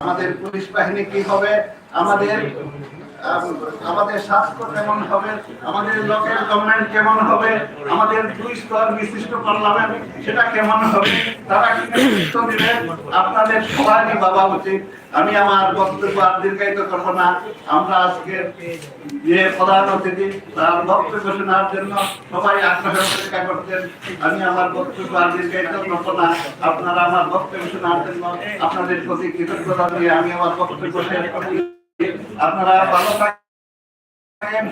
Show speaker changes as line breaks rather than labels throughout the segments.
আমাদের পুলিশ বাহিনী কি হবে? আমাদের আম, আমাদের স্বাস্থ্য কেমন হবে? আমাদের লোকাল গভর্নমেন্ট কেমন হবে? আমাদের দুই স্তর বিশিষ্ট পার্লামেন্ট, সেটা কেমন হবে? তারা কি নেতৃত্ব দিবেন আপনাদের উচিত। আমি আমার বক্তব্য আর দীর্ঘায়িত করব না। আমরা আজকে যে প্রধান অতিথি, তার বক্তব্য শোনার জন্য সবাই আগ্রহের অপেক্ষা করতেন আমি আমার বক্তব্য আর দীর্ঘায়িত করব না। আপনারা আমার বক্তব্য শোনার জন্য আপনাদের প্রতি কৃতজ্ঞতা দিয়ে আমি আমার বক্তব্য শেষ করছি। আপনারা ভালো থাকেন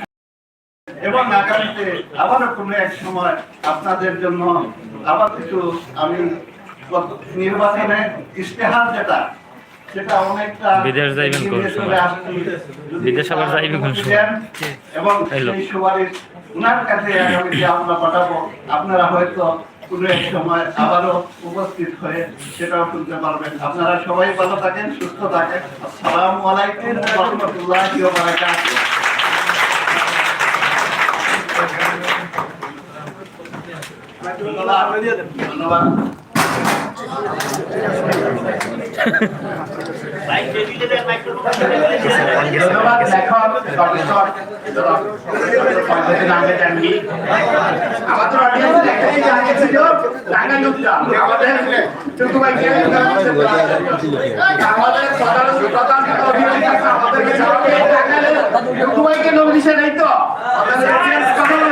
এবং আগামীতে আবারও কোনো এক সময় আপনাদের জন্য আবার কিছু আমি নির্বাচনে ইশতেহার যেটা সেটা অনেকটা
বিদেশ যাইবেন কোন সময়? বিদেশ আবার যাইবেন কোন সময়?
এবং। সেই সুপারিশ উনার কাছে আগামীতে আমরা পাঠাবো আপনারা হয়তো কোনো এক সময় আবারও উপস্থিত হয়ে সেটাও শুনতে পারবেন। আপনারা সবাই ভালো থাকেন, সুস্থ থাকেন। আসসালামু আলাইকুম রহমতুল্লাহি ওয়া বারাকাতুহু। ধন্যবাদ।
আমাদের অডিয়েন্স একটাই তো আমাদের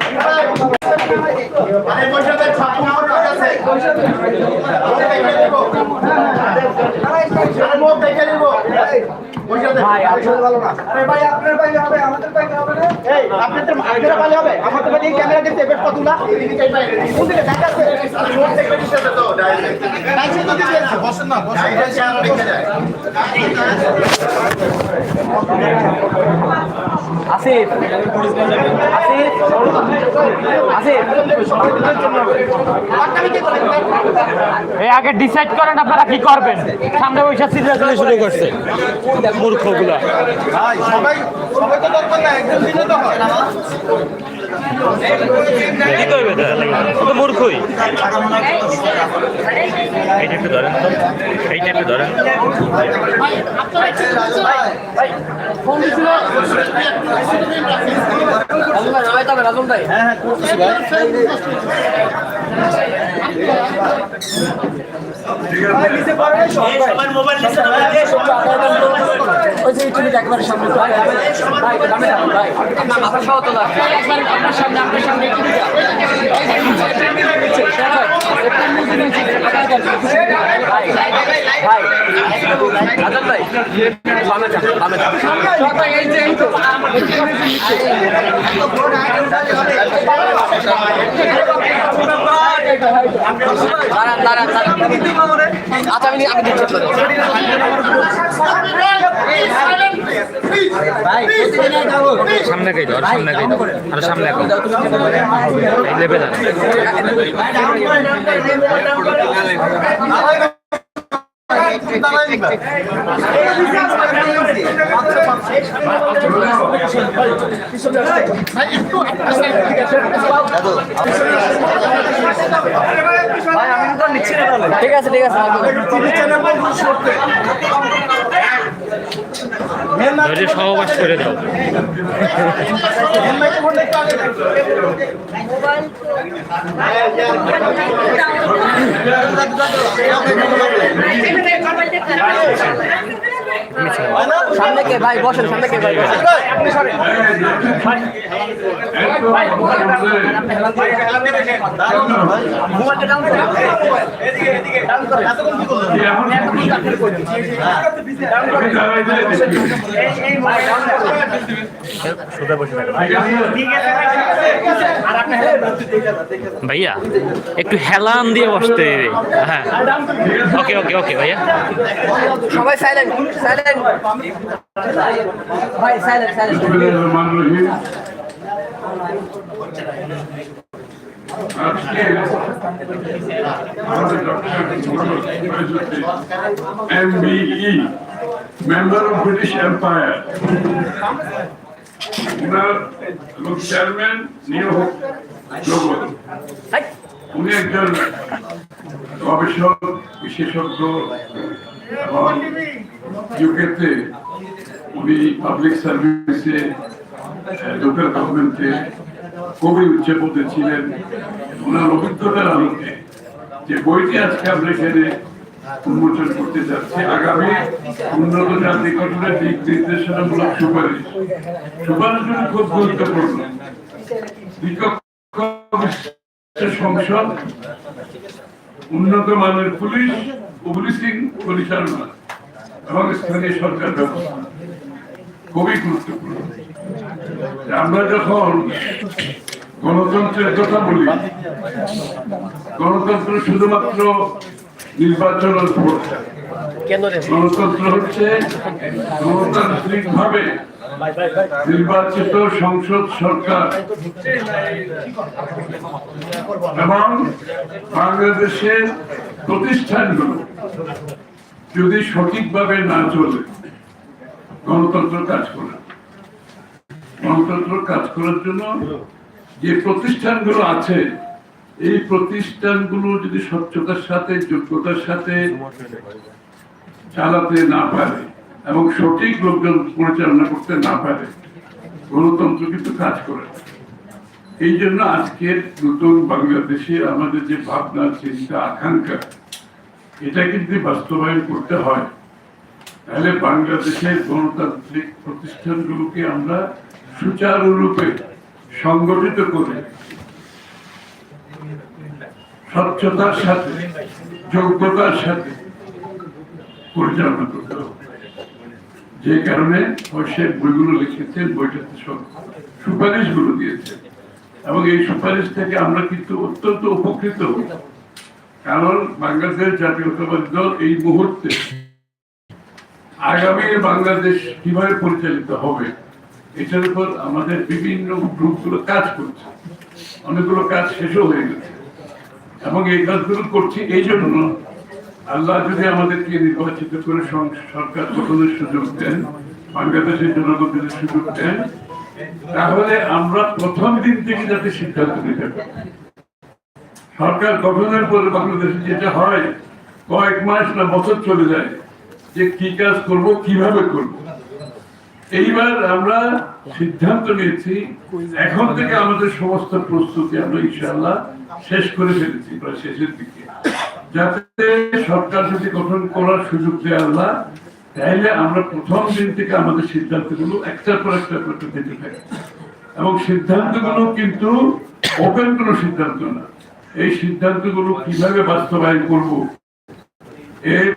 প্রধান প্রধান
ভাই আপনার ভালো না। আরে ভাই আপনার বাইরে হবে আমাদের বাইরে হবে না? এই আপনাদের আপনাদের বাইরে হবে। আমাদের বাইরে ক্যামেরা দিতে বেশ কত কোন দিকে? দেখা আছে।
বসেন না বসেন। রেখে যায়
আসিফ। আসিফ আসিফ।
এই আগে ডিসাইড করেন আপনারা কি করবেন। সামনে বৈশাখ শুরু করছে। মূর্খগুলা। কি করবে তো তো মূর্খই। এইটা একটু ধরেন তো। এইটা একটু ধরেন।
ওই যে তুমি একবার সামনে আপনার সামনে আপনার সামনে ভাই ভাই ভাই সামনে যান সামনে যান দাঁড়ান দাঁড়ান দাঁড়ান। আচ্ছা আমি আমি দিচ্ছি ভাই
সামনে গেই দাও আর সামনে গেই দাও আর সামনে লেবে
ঠিক আছে ঠিক আছে
ধৈর্য সহবাস করে দাও
মোবাইল সামনে কে? ভাই বসেন সামনে কে? ভাই বসেন।
ভাইয়া একটু হেলান দিয়ে বসতে হ্যাঁ। ওকে ওকে ওকে ভাইয়া।
সবাই silent silent silent
MBE, Member of British Empire. ওনার এবং চেয়ারম্যান উনি একজন গবেষক বিশেষজ্ঞ ইউকেতে উনি পাবলিক সার্ভিসে লোকাল গভর্নমেন্টে খুবই উচ্চ ছিলেন। ওনার অভিজ্ঞতার আলোকে যে বইটি আজকে আমরা এখানে উন্মোচন করতে যাচ্ছি, আগামী উন্নত জাতি গঠনের দিক নির্দেশনামূলক সুপারিশ। সুপারিশগুলি খুব গুরুত্বপূর্ণ। সংসদ, উন্নত মানের পুলিশ ও পুলিশিং পরিচালনা এবং স্থানীয় সরকার ব্যবস্থা খুবই গুরুত্বপূর্ণ। আমরা যখন গণতন্ত্রের কথা বলি, গণতন্ত্র শুধুমাত্র নির্বাচন গণতন্ত্র হচ্ছে গণতান্ত্রিক ভাবে নির্বাচিত সংসদ সরকার। এবং বাংলাদেশের প্রতিষ্ঠানগুলো যদি সঠিকভাবে না চলে, গণতন্ত্র কাজ করে। গণতন্ত্র কাজ করার জন্য যে প্রতিষ্ঠানগুলো আছে, এই প্রতিষ্ঠানগুলো যদি স্বচ্ছতার সাথে, যোগ্যতার সাথে চালাতে না পারে এবং সঠিক লোকজন পরিচালনা করতে না পারে, গণতন্ত্র কিন্তু কাজ করে এই জন্য আজকের নতুন বাংলাদেশে আমাদের যে ভাবনা, চিন্তা, আকাঙ্ক্ষা এটা কিন্তু বাস্তবায়ন করতে হয়, তাহলে বাংলাদেশের গণতান্ত্রিক প্রতিষ্ঠানগুলোকে আমরা সুচারুরূপে সংগঠিত করে স্বচ্ছতার সাথে, যোগ্যতার সাথে পরিচালনা করতে হবে। যে কারণে সে বইগুলো লিখেছেন বইটাতে সব সুপারিশগুলো দিয়েছেন। এবং এই সুপারিশ থেকে আমরা কিন্তু অত্যন্ত উপকৃত হই। কারণ বাংলাদেশ জাতীয়তাবাদী এই মুহূর্তে আগামী বাংলাদেশ কীভাবে পরিচালিত হবে, এটার উপর আমাদের বিভিন্ন গ্রুপগুলো কাজ করছে। অনেকগুলো কাজ শেষও হয়ে গেছে। এবং এই কাজগুলো করছি এই জন্য আল্লাহ যদি আমাদেরকে নির্বাচিত করে সরকার গঠনের সুযোগ দেন, বাংলাদেশের জনগণ যদি সুযোগ দেন, তাহলে আমরা প্রথম দিন থেকে যাতে সিদ্ধান্ত নিতে পারি। সরকার গঠনের পরে বাংলাদেশে যেটা হয়, কয়েক মাস না, বছর চলে যায় যে কি কাজ করব, কীভাবে করব। এইবার আমরা সিদ্ধান্ত নিয়েছি, এখন থেকে আমাদের সমস্ত প্রস্তুতি আমরা ইনশাআল্লাহ শেষ করে ফেলেছি, প্রায় শেষের দিকে। যাতে সরকার যদি গঠন করার সুযোগ দেয় আল্লাহ তাইলে আমরা প্রথম দিন থেকে আমাদের সিদ্ধান্তগুলো একটার পর একটা করে দিতে থাকি। এবং সিদ্ধান্তগুলো কিন্তু ওপেন কোনো সিদ্ধান্ত না। এই সিদ্ধান্তগুলো কীভাবে বাস্তবায়ন করব? এর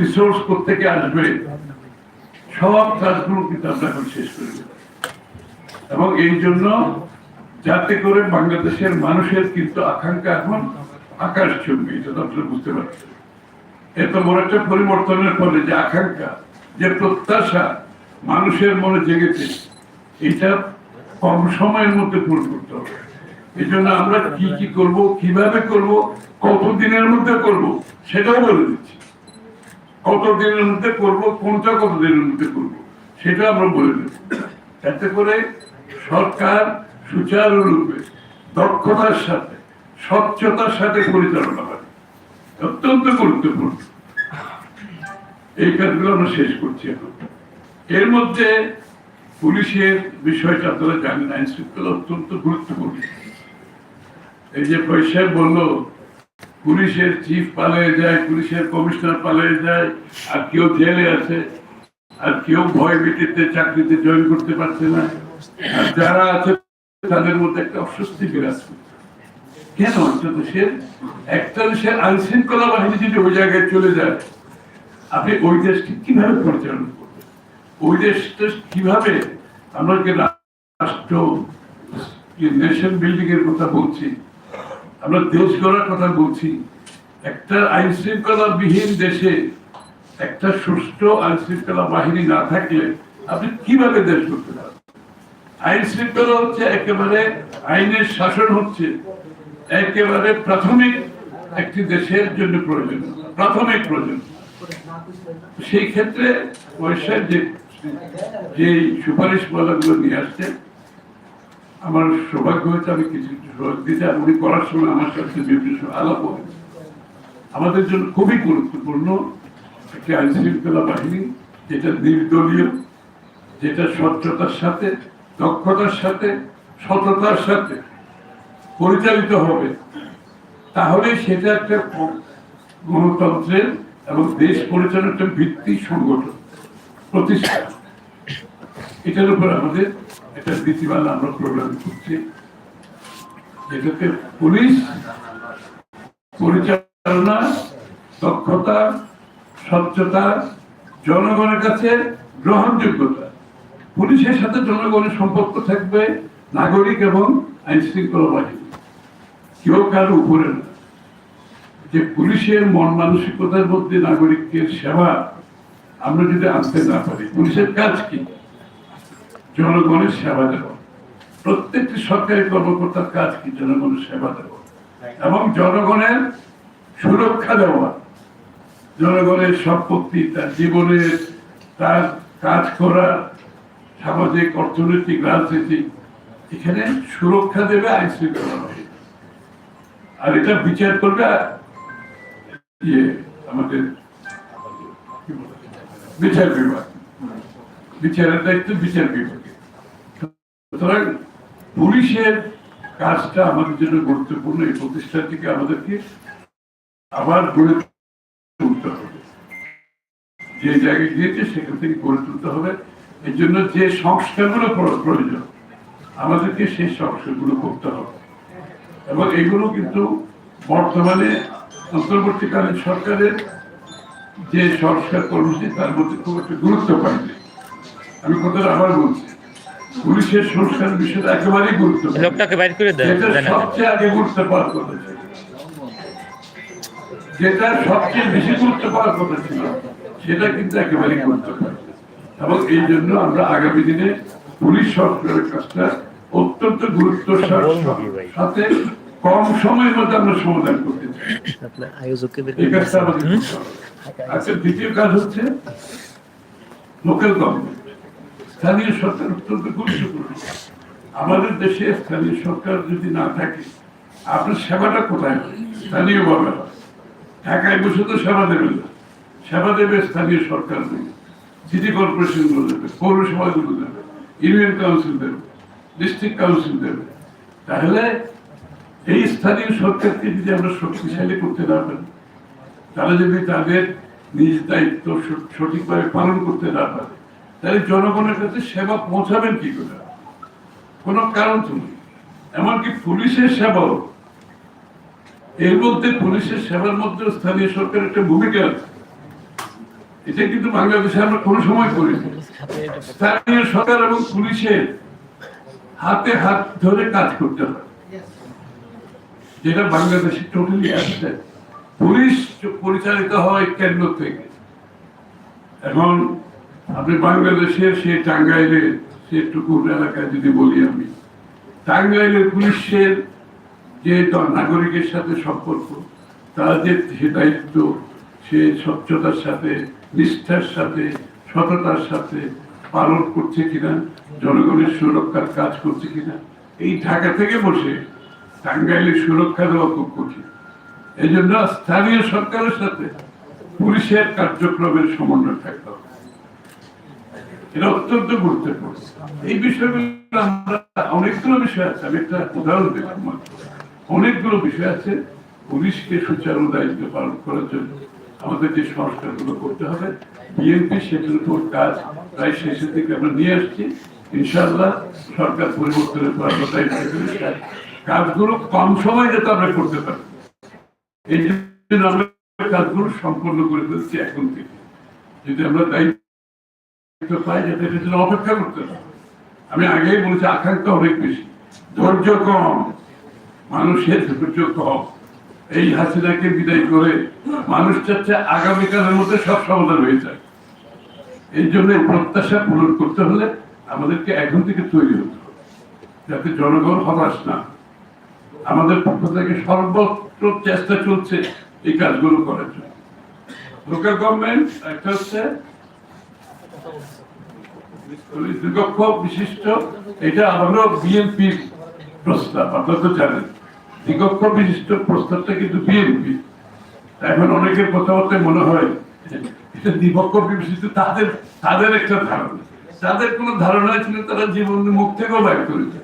রিসোর্স থেকে আসবে? সব কাজগুলো কিন্তু আমরা এখন শেষ করে। এবং এই জন্য যাতে করে বাংলাদেশের মানুষের কিন্তু আকাঙ্ক্ষা এখন আকাশ চলবে, এটা তো আপনারা বুঝতে পারছেন। এত বড় একটা পরিবর্তনের ফলে যে আকাঙ্ক্ষা, যে প্রত্যাশা মানুষের মনে জেগেছে, এটা কম সময়ের মধ্যে পূরণ করতে হবে। এই জন্য আমরা কি কি করব, কীভাবে করব কত দিনের মধ্যে করব, সেটাও বলে দিচ্ছি। কত দিনের মধ্যে করব, কোনটা কত দিনের মধ্যে করব, সেটা আমরা বলে দেব যাতে করে সরকার সুচারুরূপে, দক্ষতার সাথে, স্বচ্ছতার সাথে পরিচালনা করে। অত্যন্ত গুরুত্বপূর্ণ। এই কাজগুলো আমরা শেষ করছি এখন। এর মধ্যে পুলিশের বিষয়টা আপনারা জানেন আইন শৃঙ্খলা অত্যন্ত গুরুত্বপূর্ণ। এই যে পয়সা বলল, পুলিশের চিফ পালিয়ে যায়, পুলিশের কমিশনার পালিয়ে যায়, আর কেউ জেলে আছে, আর কেউ ভয় ভীতিতে চাকরিতে জয়েন করতে পারছে না। আর যারা আছে, তাদের মধ্যে একটা অস্বস্তি বিরাজ কেন? একটা দেশের একটা দেশের আইন শৃঙ্খলা বাহিনী যদি ওই জায়গায় চলে যায়, আপনি ওই দেশকে কীভাবে পরিচালনা করবেন? ওই দেশটা কীভাবে? আমরা যে রাষ্ট্র নেশন বিল্ডিং এর কথা বলছি আমরা দেশ গড়ার কথা বলছি। একটা আইন শৃঙ্খলা বিহীন দেশে একটা সুষ্ঠু আইন শৃঙ্খলা বাহিনী না থাকলে আপনি কীভাবে দেশ করতে পারেন আইন শৃঙ্খলা হচ্ছে একেবারে আইনের শাসন হচ্ছে, একেবারে প্রাথমিক একটি দেশের জন্য প্রয়োজন, প্রাথমিক প্রয়োজন। সেই ক্ষেত্রে পয়সার যে যে সুপারিশ বলাগুলো নিয়ে আসছে আমার সৌভাগ্য হয়েছে, আমি কিছু সুযোগ দিতে আর উনি করার সময় আমার সাথে বিভিন্ন আলাপ হয়েছে। আমাদের জন্য খুবই গুরুত্বপূর্ণ একটি আইন শৃঙ্খলা বাহিনী, যেটা নির্দলীয়, যেটা স্বচ্ছতার সাথে, দক্ষতার সাথে, সততার সাথে পরিচালিত হবে। তাহলে সেটা একটা গণতন্ত্রের এবং দেশ পরিচালনার একটা ভিত্তি সংগঠন, প্রতিষ্ঠা। এটার উপর আমাদের একটা নীতিমালা আমরা প্রোগ্রাম করছি। যেটাতে পুলিশ, পরিচালনা, দক্ষতা, স্বচ্ছতা, জনগণের কাছে গ্রহণযোগ্যতা। পুলিশের সাথে জনগণের সম্পর্ক থাকবে, নাগরিক এবং আইন শৃঙ্খলা বাহিনী। কেউ কারও উপরে না। যে পুলিশের মন মানসিকতার মধ্যে নাগরিকের সেবা আমরা যদি আনতে না পারি, পুলিশের কাজ কি? জনগণের সেবা দেওয়া প্রত্যেকটি সরকারি কর্মকর্তার কাজ কি জনগণের সেবা দেওয়া এবং জনগণের সুরক্ষা দেওয়া জনগণের সম্পত্তি, তার জীবনের তার কাজ করার সামাজিক, অর্থনৈতিক, রাজনৈতিক, এখানে সুরক্ষা দেবে আইন শৃঙ্খলা বাহিনী। আর এটা বিচার করবে ইয়ে আমাদের বিচার বিভাগ। বিচারের দায়িত্ব বিচার বিভাগে। সুতরাং পুলিশের কাজটা আমাদের জন্য গুরুত্বপূর্ণ, এই প্রতিষ্ঠানটিকে আমাদেরকে আবার গড়ে তুলতে হবে। যে জায়গায় গিয়েছে সেখান থেকে গড়ে তুলতে হবে। এর জন্য যে সংস্কারগুলো প্রয়োজন আমাদেরকে সেই সংস্কারগুলো করতে হবে। এবং এগুলো কিন্তু বর্তমানে অন্তর্বর্তীকালীন সরকারের যে সংস্কার কর্মসূচি, তার মধ্যে খুব একটা গুরুত্ব পায়নি আমি কথাটা আবার বলছি। পুলিশের সংস্কার বিষয়টা একেবারেই গুরুত্ব
লোকটাকে বাইর করে দেন
সবচেয়ে আগে গুরুত্ব পাওয়ার কথা ছিল। যেটা সবচেয়ে বেশি গুরুত্ব পাওয়ার কথা ছিল সেটা কিন্তু একেবারেই গুরুত্ব পায় এবং এই জন্য আমরা আগামী দিনে পুলিশ সংস্কারের কাজটা অত্যন্ত গুরুত্ব সাথে কম সময়ের মধ্যে আমরা সমাধান করতে চাই। আচ্ছা দ্বিতীয় কাজ হচ্ছে লোকাল গভর্নমেন্ট স্থানীয় সরকার অত্যন্ত গুরুত্বপূর্ণ। আমাদের দেশে স্থানীয় সরকার যদি না থাকে, আপনার সেবাটা কোথায় হয়? স্থানীয় ভাবে ঢাকায় বসে তো সেবা দেবে না। সেবা দেবে স্থানীয় সরকার দেবে সিটি কর্পোরেশনগুলো দেবে পৌরসভাগুলো দেবে ইউনিয়ন কাউন্সিল দেবে ডিস্ট্রিক্ট কাউন্সিল দেবে। তাহলে এই স্থানীয় সরকারকে যদি আমরা শক্তিশালী করতে না পারি তারা যদি তাদের নিজ দায়িত্ব সঠিকভাবে পালন করতে না পারে তাহলে জনগণের কাছে সেবা পৌঁছাবেন কি করে? কোনো কারণ তো নেই। এমনকি পুলিশের সেবাও। এর মধ্যে পুলিশের সেবার মধ্যে স্থানীয় সরকারের একটা ভূমিকা আছে। এটা কিন্তু বাংলাদেশে আমরা কোনো সময় করিনি। স্থানীয় সরকার এবং পুলিশের হাতে হাত ধরে কাজ করতে হয়। যেটা বাংলাদেশে টোটালি আসছে। পুলিশ পরিচালিত হয় কেন্দ্র থেকে। এখন আপনি বাংলাদেশের সে টাঙ্গাইলের সে টুকুর এলাকায় যদি বলি আমি টাঙ্গাইলের পুলিশের যে নাগরিকের সাথে সম্পর্ক যে সে দায়িত্ব, সে স্বচ্ছতার সাথে, নিষ্ঠার সাথে, সততার সাথে পালন করছে কিনা, জনগণের সুরক্ষার কাজ করছে কিনা, এই ঢাকা থেকে বসে টাঙ্গাইলের সুরক্ষা দেওয়া খুব কঠিন। এই জন্য স্থানীয় সরকারের সাথে পুলিশের কার্যক্রমের সমন্বয় থাকতে হবে। এটা অত্যন্ত গুরুত্বপূর্ণ। এই বিষয়গুলো আমরা, অনেকগুলো বিষয় আছে, আমি একটা উদাহরণ দিলাম অনেকগুলো বিষয় আছে, পুলিশকে সুচারু দায়িত্ব পালন করার জন্য আমাদের যে সংস্কারগুলো করতে হবে। বিএনপি উপর কাজ প্রায় শেষের দিকে আমরা নিয়ে আসছি। ইনশাআল্লাহ সরকার পরিবর্তনের পর আমরা কাজ- কাজগুলো কম সময় যাতে আমরা করতে পারি। এই জন্য আমরা কাজগুলো সম্পন্ন করে ফেলছি এখন থেকে। যদি আমরা দায়িত্ব পাই যাতে জন্য অপেক্ষা করতে হবে আমি আগেই বলেছি, আকাঙ্ক্ষা অনেক বেশি। ধৈর্য কম, মানুষের ধৈর্য কম। এই হাসিনাকে বিদায় করে মানুষ চাচ্ছে আগামীকালের মধ্যে সব সমাধান হয়ে যায়। এই জন্য প্রত্যাশা পূরণ করতে হলে আমাদেরকে এখন থেকে তৈরি হতে হবে, যাতে জনগণ হতাশ না আমাদের পক্ষ থেকে সর্বত্র চেষ্টা চলছে এই কাজগুলো করার জন্য। লোকাল গভর্নমেন্ট একটা হচ্ছে দীর্ঘক্ষ বিশিষ্ট, এটা বিএনপির প্রস্তাব, আপনারা তো জানেন। বিশিষ্ট প্রস্তাবটা কিন্তু বিএনপি এখন অনেকের কথাবার্তায় মনে হয়, এটা দ্বিপক্ষ বিশিষ্ট তাদের তাদের একটা ধারণা। তাদের ধারণা ছিল তারা জীবন মুখ থেকেও করেছে।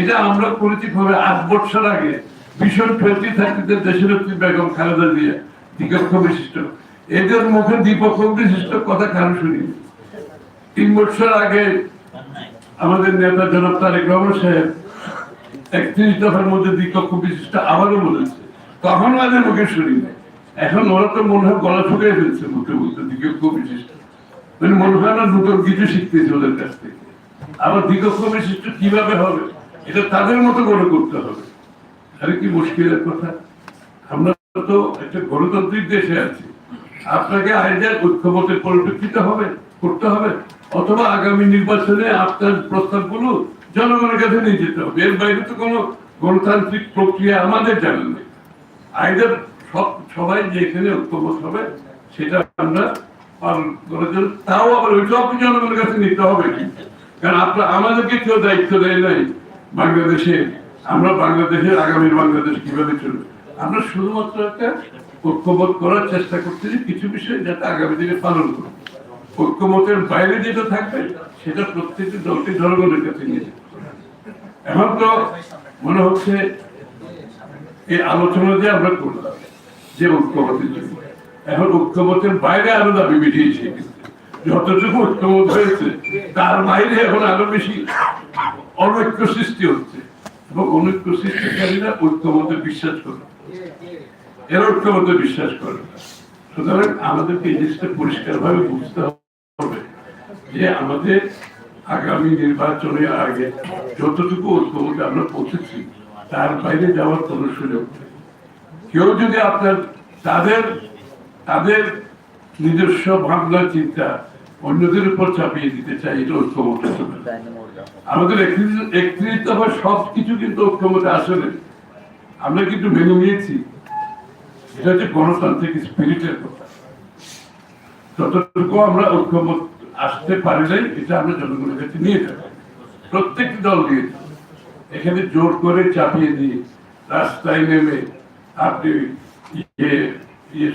এটা আমরা পরিচিত ভাবে আট বছর আগে। ভীষণ থার্টিতে দেশের বেগম খালেদা দিয়ে দ্বিপক্ষ বিশিষ্ট। এদের মুখে দ্বিপক্ষ বিশিষ্ট কথা কারও শুনিনি। তিন বছর আগে আমাদের নেতা জনাব তারেক রহমান সাহেব একত্রিশ দফার মধ্যে দ্বিকক্ষ বিশিষ্ট আবারও বলেছে। তখন আমাদের মুখে শুনি। এখন ওরা তো মনে হয় গলা শুকিয়ে ফেলছে মুখে বলতে দ্বিকক্ষ বিশিষ্ট। মানে মনে হয় না নতুন কিছু শিখতেছে ওদের কাছ থেকে। আবার দ্বিকক্ষ বিশিষ্ট কীভাবে হবে? এটা তাদের মতো করে করতে হবে। আরে কি মুশকিলের কথা? আমরা তো একটা গণতান্ত্রিক দেশে আছি। আপনাকে আইনের ঐক্যমতের পরিপ্রেক্ষিতে হবে? করতে হবে। অথবা আগামী নির্বাচনে আপনার প্রস্তাবগুলো জনগণের কাছে নিয়ে যেতে হবে। এর বাইরে তো কোনো গণতান্ত্রিক প্রক্রিয়া আমাদের জানা নেই। আইনের সব সবাই যেখানে ঐক্যমত হবে, সেটা আমরা পালন করার জন্য, তাও আবার ওইটাও আপনি জনগণের কাছে নিতে হবে কিন্তু। কারণ আপনার, আমাদেরকে কেউ দায়িত্ব দেয় নাই বাংলাদেশে। আমরা বাংলাদেশের আগামী বাংলাদেশ কীভাবে চলবে? আমরা শুধুমাত্র একটা ঐক্যবোধ করার চেষ্টা করতেছি কিছু বিষয় যাতে আগামী দিনে পালন করবে ঐক্যমতের বাইরে যেটা থাকবে, সেটা প্রত্যেকটি দলটি জনগণের কাছে নিয়ে যেতে হবে। এখন তো মনে হচ্ছে এই আলোচনা যে আমরা করলাম, যে ঐক্যমতের জন্য, এখন ঐক্যমতের বাইরে আরও দাবি বেরিয়েছে। যতটুকু ঐক্যমত হয়েছে, তার বাইরে এখন আরও বেশি অনৈক্য সৃষ্টি হচ্ছে। এবং অনৈক্য সৃষ্টিকারীরা ঐক্যমতে বিশ্বাস করে। এর ঐক্যমতে বিশ্বাস করে সুতরাং আমাদেরকে এই জিনিসটা পরিষ্কার ভাবে বুঝতে হবে। যে আমাদের আগামী নির্বাচনের আগে যতটুকু ঐক্যমতে আমরা পৌঁছেছি, তার বাইরে যাওয়ার কোনো সুযোগ নেই। কেউ যদি আপনার তাদের তাদের নিজস্ব ভাবনা, চিন্তা অন্যদের উপর চাপিয়ে দিতে চাই এটা ঐক্যমত আমাদের একত্রিশ দফা সব কিছু কিন্তু ঐক্যমতে আসলে। আমরা কিন্তু মেনে নিয়েছি। এটা হচ্ছে গণতান্ত্রিক স্পিরিটের কথা। যতটুকু আমরা ঐক্যমত আসতে পারি নাই, এটা আমরা জনগণের কাছে নিয়ে যাব। প্রত্যেকটি দল নিয়ে এখানে জোর করে চাপিয়ে দিয়ে রাস্তায় নেমে আপনি ইয়ে ইয়ে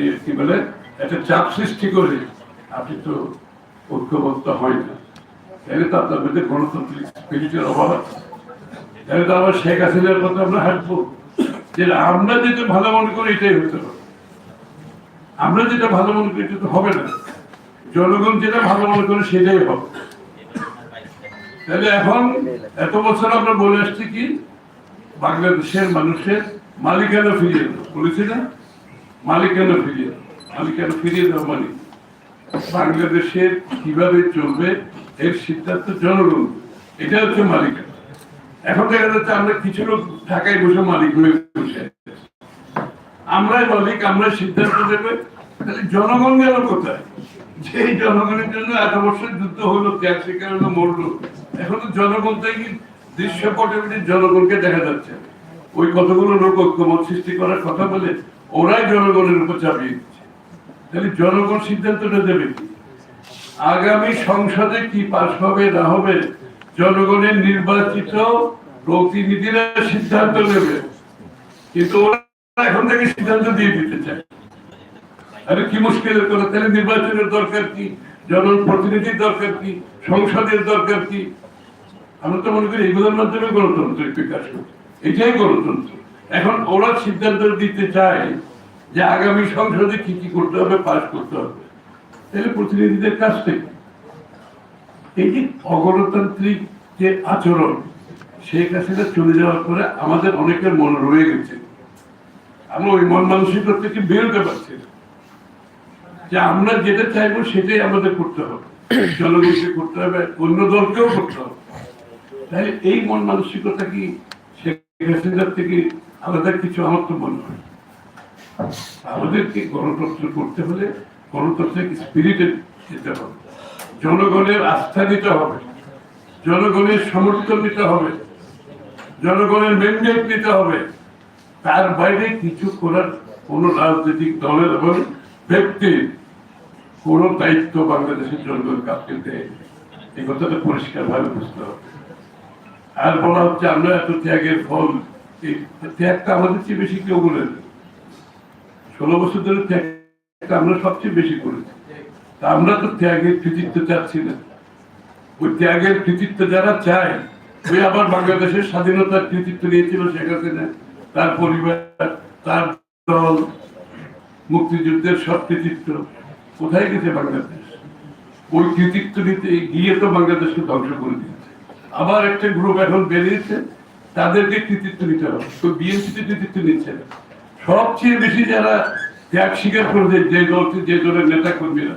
ইয়ে কি বলে, একটা চাপ সৃষ্টি করে আপনি তো ঐক্যবদ্ধ হয় না। তাহলে তো আপনার মধ্যে গণতান্ত্রিক স্পিরিটের অভাব আছে। তাহলে তো আবার শেখ হাসিনার কথা আমরা হাঁটবো। যে আমরা যেটা ভালো মনে করি এটাই হতে হবে আমরা যেটা ভালো মনে করি এটা তো হবে না। জনগণ যেটা ভালো মনে করে সেটাই হবে। তাহলে এখন এত বছর আমরা বলে আসছি কি, বাংলাদেশের মানুষের মালিকানা ফিরিয়ে বলেছি না? মালিকানা ফিরিয়ে মালিকানা ফিরিয়ে দাও মানে বাংলাদেশের কীভাবে চলবে এর সিদ্ধান্ত জনগণ। এটা হচ্ছে মালিকানা। এখন দেখা যাচ্ছে আমরা কিছু লোক ঢাকায় বসে মালিক হয়ে বসে আমরাই মালিক আমরা সিদ্ধান্ত দেবে তাহলে জনগণ গেল কোথায়? জনগণের জন্য এত বছর যুদ্ধ হলো মরলো, এখন জনগণ থেকে দৃশ্যপটে জনগণকে দেখা যাচ্ছে? ওই কতগুলো লোক ঐক্যমত সৃষ্টি করার কথা বলে ওরাই জনগণের উপর চাপিয়ে দিচ্ছে। তাহলে জনগণ সিদ্ধান্তটা দেবে আগামী সংসদে কি পাশ হবে, না হবে, জনগণের নির্বাচিত প্রতিনিধিরা সিদ্ধান্ত নেবে। কিন্তু ওরা এখন থেকে সিদ্ধান্ত দিয়ে দিতে চায়। আরে কি মুশকিলের কথা? তাহলে নির্বাচনের দরকার কি? জনপ্রতিনিধির দরকার কি? সংসদের দরকার কি? আমরা তো মনে করি এগুলোর মাধ্যমে গণতন্ত্রের বিকাশ এটাই গণতন্ত্র। এখন ওরা সিদ্ধান্ত দিতে চায় যে আগামী সংসদে কি কি করতে হবে, পাশ করতে হবে। তাহলে প্রতিনিধিদের কাছ থেকে। এই যে অগণতান্ত্রিক যে আচরণ, শেখ হাসিনা চলে যাওয়ার পরে আমাদের অনেকের মন রয়ে গেছে। আমরা ওই মন মানসিকতা থেকে বেরোতে পারছি না। যে আমরা যেটা চাইব সেটাই আমাদের করতে হবে। জনগণকে করতে হবে, অন্য দলকেও করতে হবে। তাহলে এই মন মানসিকতা কি শেখ থেকে আলাদা কিছু আমার তো মনে হয় আমাদেরকে গণতন্ত্র করতে হলে গণতন্ত্রের স্পিরিটে যেতে হবে। জনগণের আস্থা নিতে হবে, জনগণের সমর্থন নিতে হবে, জনগণের ম্যান্ডেট নিতে হবে। তার বাইরে কিছু করার কোন রাজনৈতিক দলের এবং ব্যক্তির কোন দায়িত্ব বাংলাদেশের জনগণ কাউকে দেয় এই কথাটা পরিষ্কার ভাবে বুঝতে হবে। আর বলা হচ্ছে আমরা এত ত্যাগের ফল ত্যাগটা আমাদের চেয়ে বেশি কেউ বলে ষোলো বছর ধরে ত্যাগটা আমরা সবচেয়ে বেশি করেছি। তা আমরা তো ত্যাগের কৃতিত্ব চাচ্ছি না। ওই ত্যাগের কৃতিত্ব যারা চায়, ওই আবার বাংলাদেশের স্বাধীনতার কৃতিত্ব নিয়েছিল শেখ হাসিনা, তার পরিবার, তার দল, মুক্তিযুদ্ধের সব কৃতিত্ব। কোথায় গেছে বাংলাদেশ? ওই কৃতিত্ব নিতে গিয়ে তো বাংলাদেশকে ধ্বংস করে দিয়েছে। আবার একটা গ্রুপ এখন বেরিয়েছে, তাদেরকে কৃতিত্ব নিতে হবে। তো বিএনপিতে কৃতিত্ব নিচ্ছে না। সবচেয়ে বেশি যারা ত্যাগ স্বীকার করেছে, যে দলকে যে দলের নেতা কর্মীরা,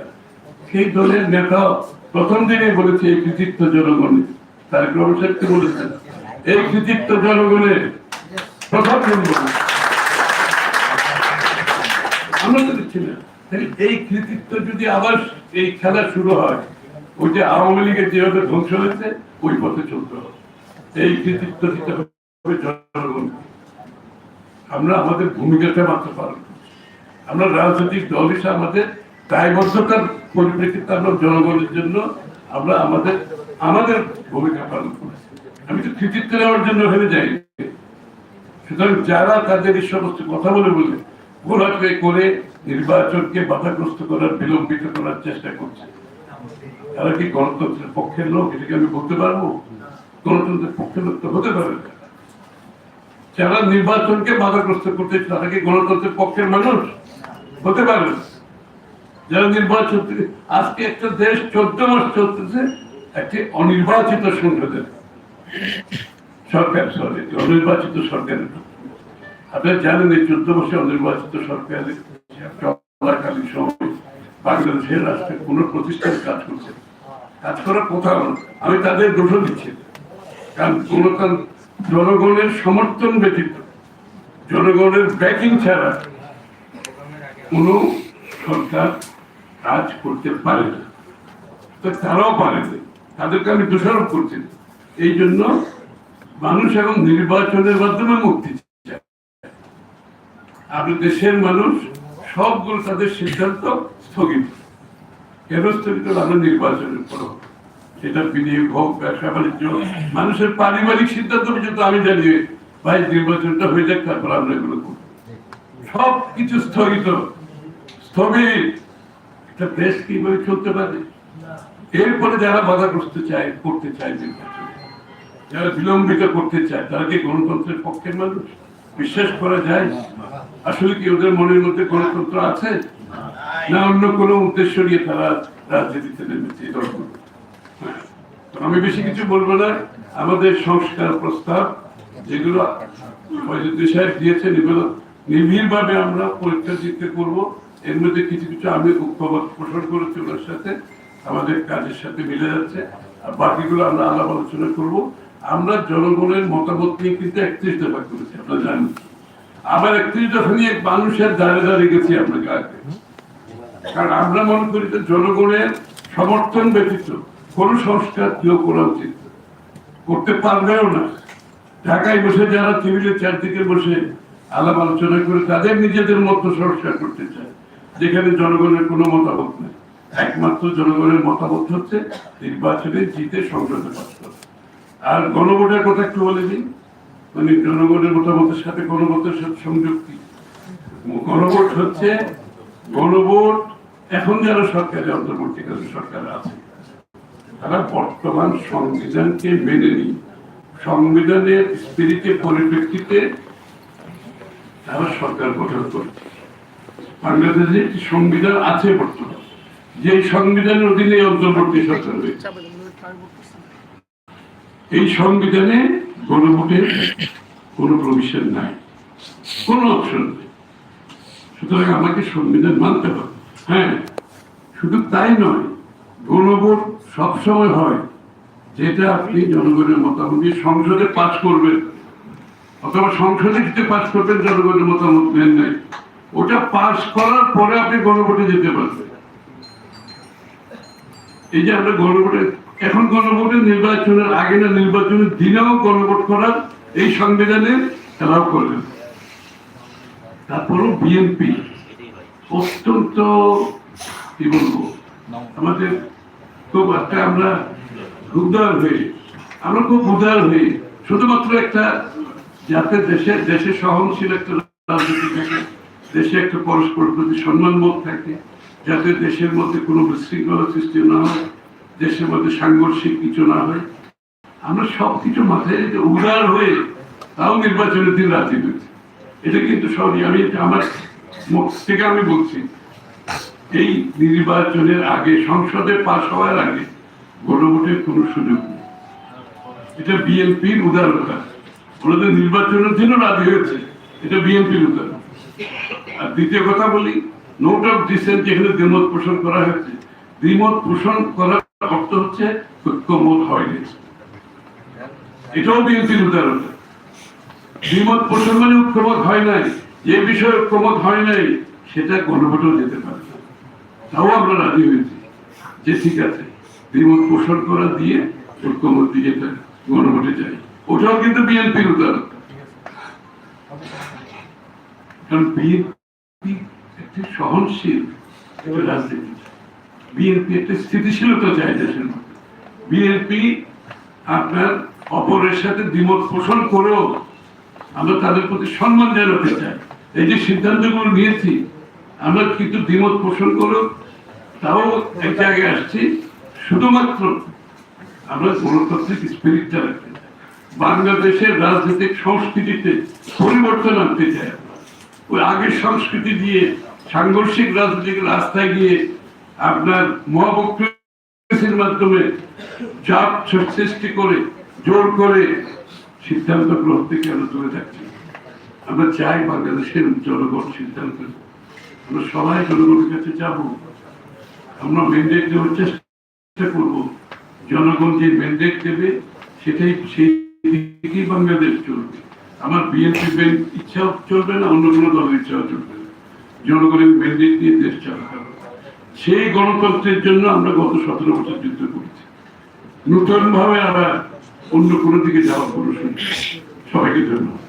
সেই দলের নেতা প্রথম দিনে বলেছে, এই কৃতিত্ব জনগণের তার ক্রমশক্তি বলেছেন, এই কৃতিত্ব জনগণের প্রথম দিন বলেছে। আমরা তো দিচ্ছি না। এই কৃতিত্ব যদি আবার এই খেলা শুরু হয়, ওই যে আওয়ামী লীগের যেভাবে ধ্বংস হয়েছে, ওই পথে চলতে হবে। এই কৃতিত্ব দিতে হবে জনগণ আমরা আমাদের ভূমিকাটা মাত্র পালন আমরা রাজনৈতিক দল হিসেবে আমাদের দায়বদ্ধতার পরিপ্রেক্ষিতে আমরা জনগণের জন্য আমরা আমাদের আমাদের ভূমিকা পালন করেছি। আমি তো কৃতিত্ব নেওয়ার জন্য ওখানে যাই সুতরাং যারা তাদের এই সমস্ত কথা বলে বলে ঘোরাফে করে নির্বাচনকে বাধাগ্রস্ত করার, বিলম্বিত করার চেষ্টা করছে। তারা কি গণতন্ত্রের পক্ষের লোক? এটাকে আমি বলতে পারব? গণতন্ত্রের পক্ষের লোক তো হতে পারে যারা নির্বাচনকে বাধাগ্রস্ত করতে তারা কি গণতন্ত্রের পক্ষের মানুষ? হতে পারে। যারা নির্বাচন, আজকে একটা দেশ চোদ্দ মাস চলতেছে, একটি অনির্বাচিত সংসদের সরকার সরি অনির্বাচিত সরকারের আপনারা জানেন এই চোদ্দ বছর অনির্বাচিত সরকারের চলাকালীন সময় বাংলাদেশের রাষ্ট্রে কোন প্রতিষ্ঠান কাজ করছে। কাজ করার কোথাও না। আমি তাদের দিচ্ছি। কারণ গণতন্ত্র জনগণের সমর্থন ব্যতীত, জনগণের ব্যাকিং ছাড়া কোন সরকার কাজ করতে পারে না। তো তারাও পারে তাদেরকে আমি দোষারোপ করছি এই জন্য মানুষ এখন নির্বাচনের মাধ্যমে মুক্তি চায়। আপনি দেশের মানুষ সবগুলো তাদের সিদ্ধান্ত স্থগিত। কেন স্থগিত আমরা নির্বাচনের পর সেটা বিনিয়োগ হোক, ব্যবসা বাণিজ্য মানুষের পারিবারিক সিদ্ধান্ত পর্যন্ত আমি জানি ভাই, নির্বাচনটা হয়ে যাক, তারপর আমরা এগুলো করব। সব কিছু স্থগিত। স্থগিত। একটা দেশ কীভাবে চলতে পারে? এরপরে যারা বাধাগ্রস্ত চায়, করতে চায় নির্বাচন। যারা বিলম্বিত করতে চায়, তারা কি গণতন্ত্রের পক্ষের মানুষ? বিশ্বাস করা যায়? আসলে কি ওদের মনের মধ্যে গণতন্ত্র আছে? না অন্য কোনো উদ্দেশ্য নিয়ে তারা রাজনীতিতে নেমেছে? হ্যাঁ। আমি বেশি কিছু বলব না। আমাদের সংস্কার প্রস্তাব যেগুলো ফয়জুদ্দিন সাহেব দিয়েছেন এগুলো নিবিড় ভাবে আমরা পরীক্ষা দিতে করব। এর মধ্যে কিছু কিছু আমি ঐক্যমত পোষণ করেছি ওনার সাথে। আমাদের কাজের সাথে মিলে যাচ্ছে। আর বাকিগুলো আমরা আলাপ আলোচনা করব। আমরা জনগণের মতামত নিয়ে কিন্তু একত্রিশ দফা করেছি আপনারা জানেন। আবার একত্রিশ দফা নিয়ে মানুষের দ্বারে দ্বারে গেছি আপনাকে আগে কারণ আমরা মনে করি যে জনগণের সমর্থন ব্যতীত কোন সংস্কার কেউ করা উচিত করতে পারবেও না। ঢাকায় বসে যারা টেবিলের চারদিকে বসে আলাপ আলোচনা করে তাদের নিজেদের মতো সংস্কার করতে চায়। যেখানে জনগণের কোনো মতামত নেই। একমাত্র জনগণের মতামত হচ্ছে নির্বাচনে জিতে সংসদে পাস করা। আর গণভোটের কথা একটু বলে দিন মানে জনগণের মতামতের সাথে গণভোটের সাথে সংযোগ কি গণভোট হচ্ছে গণভোট, এখন যারা সরকারে অন্তর্বর্তীকালীন সরকার আছে। তারা বর্তমান সংবিধানকে মেনে নিয়ে সংবিধানের স্পিরিটের পরিপ্রেক্ষিতে তারা সরকার গঠন করেছে বাংলাদেশে একটি সংবিধান আছে বর্তমান। যে সংবিধানের অধীনে অন্তর্বর্তী সরকার হয়েছে। এই সংবিধানে গণভোটের কোন প্রভিশন নাই। কোন অপশন নেই। সুতরাং আমাকে সংবিধান মানতে হবে। হ্যাঁ শুধু তাই নয়, গণভোট সবসময় হয়। যেটা আপনি জনগণের মতামত সংসদে পাশ করবেন। অথবা সংসদে যেতে পাশ করবেন জনগণের মতামত নেন নাই। ওটা পাশ করার পরে আপনি গণভোটে যেতে পারবেন। এই যে আমরা গণভোটে এখন গণভোটের নির্বাচনের আগে না নির্বাচনের দিনেও গণভোট করার এই সংবিধানে এলাও করলেন তারপরও বিএনপি অত্যন্ত, কি বলব, আমাদের খুব একটা আমরা উদার হয়ে, আমরা খুব উদার হয়ে, শুধুমাত্র একটা যাতে দেশে দেশে সহনশীল একটা রাজনীতি থাকে, দেশে একটা পরস্পর প্রতি সম্মান বোধ থাকে, যাতে দেশের মধ্যে কোনো বিশৃঙ্খলা সৃষ্টি না হয় দেশের মধ্যে সাংঘর্ষিক কিছু না হয়, আমরা সব কিছু মাথায় রেখে উদার হয়ে তাও নির্বাচনের দিন রাজি হয়েছে। এটা কিন্তু সবই, আমি আমার মুখ থেকে আমি বলছি। এই নির্বাচনের আগে, সংসদে পাশ হওয়ার আগে গণভোটের কোনো সুযোগ নেই। এটা বিএনপির উদারতা। ওনাদের নির্বাচনের জন্য রাজি হয়েছে, এটা বিএনপির উদারতা। আর দ্বিতীয় কথা বলি, নোট অফ ডিসেন্ট যেখানে দ্বিমত পোষণ করা হয়েছে, দ্বিমত পোষণ করার অর্থ হচ্ছে ঐক্যমত হয়নি এটাও বিএনপির উদারতা দ্বিমত পোষণ মানে ঐক্যমত হয় নাই। যে বিষয়ে ঐক্যমত হয় নাই, সেটা গণভোটেও যেতে পারে তাও আমরা রাজি হয়েছি যে ঠিক আছে দ্বিমত পোষণ করা দিয়ে ঐক্যমত দিয়ে গণভোটে যাই ওটাও কিন্তু বিএনপির উদারতা কারণ বিএনপি একটি সহনশীল রাজনীতি। বিএনপি একটা স্থিতিশীলতা চায় দেশের বিএনপি আপনার অপরের সাথে দ্বিমত পোষণ করেও আমরা তাদের প্রতি সম্মান জানাতে চাই। এই যে সিদ্ধান্তগুলো নিয়েছি, আমরা কিন্তু দ্বিমত পোষণ করেও তাও এক জায়গায় আসছি। শুধুমাত্র আমরা গণতান্ত্রিক স্পিরিটটা রাখতে বাংলাদেশের রাজনৈতিক সংস্কৃতিতে পরিবর্তন আনতে চাই। ওই আগের সংস্কৃতি দিয়ে সাংঘর্ষিক রাজনৈতিক রাস্তায় গিয়ে আপনার মহাবক্রের মাধ্যমে চাপ সৃষ্টি করে, জোর করে সিদ্ধান্ত গ্রহণ থেকে আমরা দূরে যাচ্ছি আমরা চাই বাংলাদেশের জনগণ সিদ্ধান্ত আমরা সবাই জনগণের কাছে যাব আমরা মেন্ডেট দেওয়ার চেষ্টা করব। জনগণ যে মেন্ডেট দেবে, সেটাই সেই বাংলাদেশ চলবে। আমার বিএনপি ব্যাংক ইচ্ছাও চলবে না, অন্য কোনো দলের ইচ্ছাও চলবে না। জনগণের মেন্ডেট নিয়ে দেশ চালাতে হবে। সেই গণতন্ত্রের জন্য আমরা গত সতেরো বছর যুদ্ধ করেছি। নতুন ভাবে আমরা অন্য কোনো দিকে যাওয়ার কোনো সবাইকে ধন্যবাদ।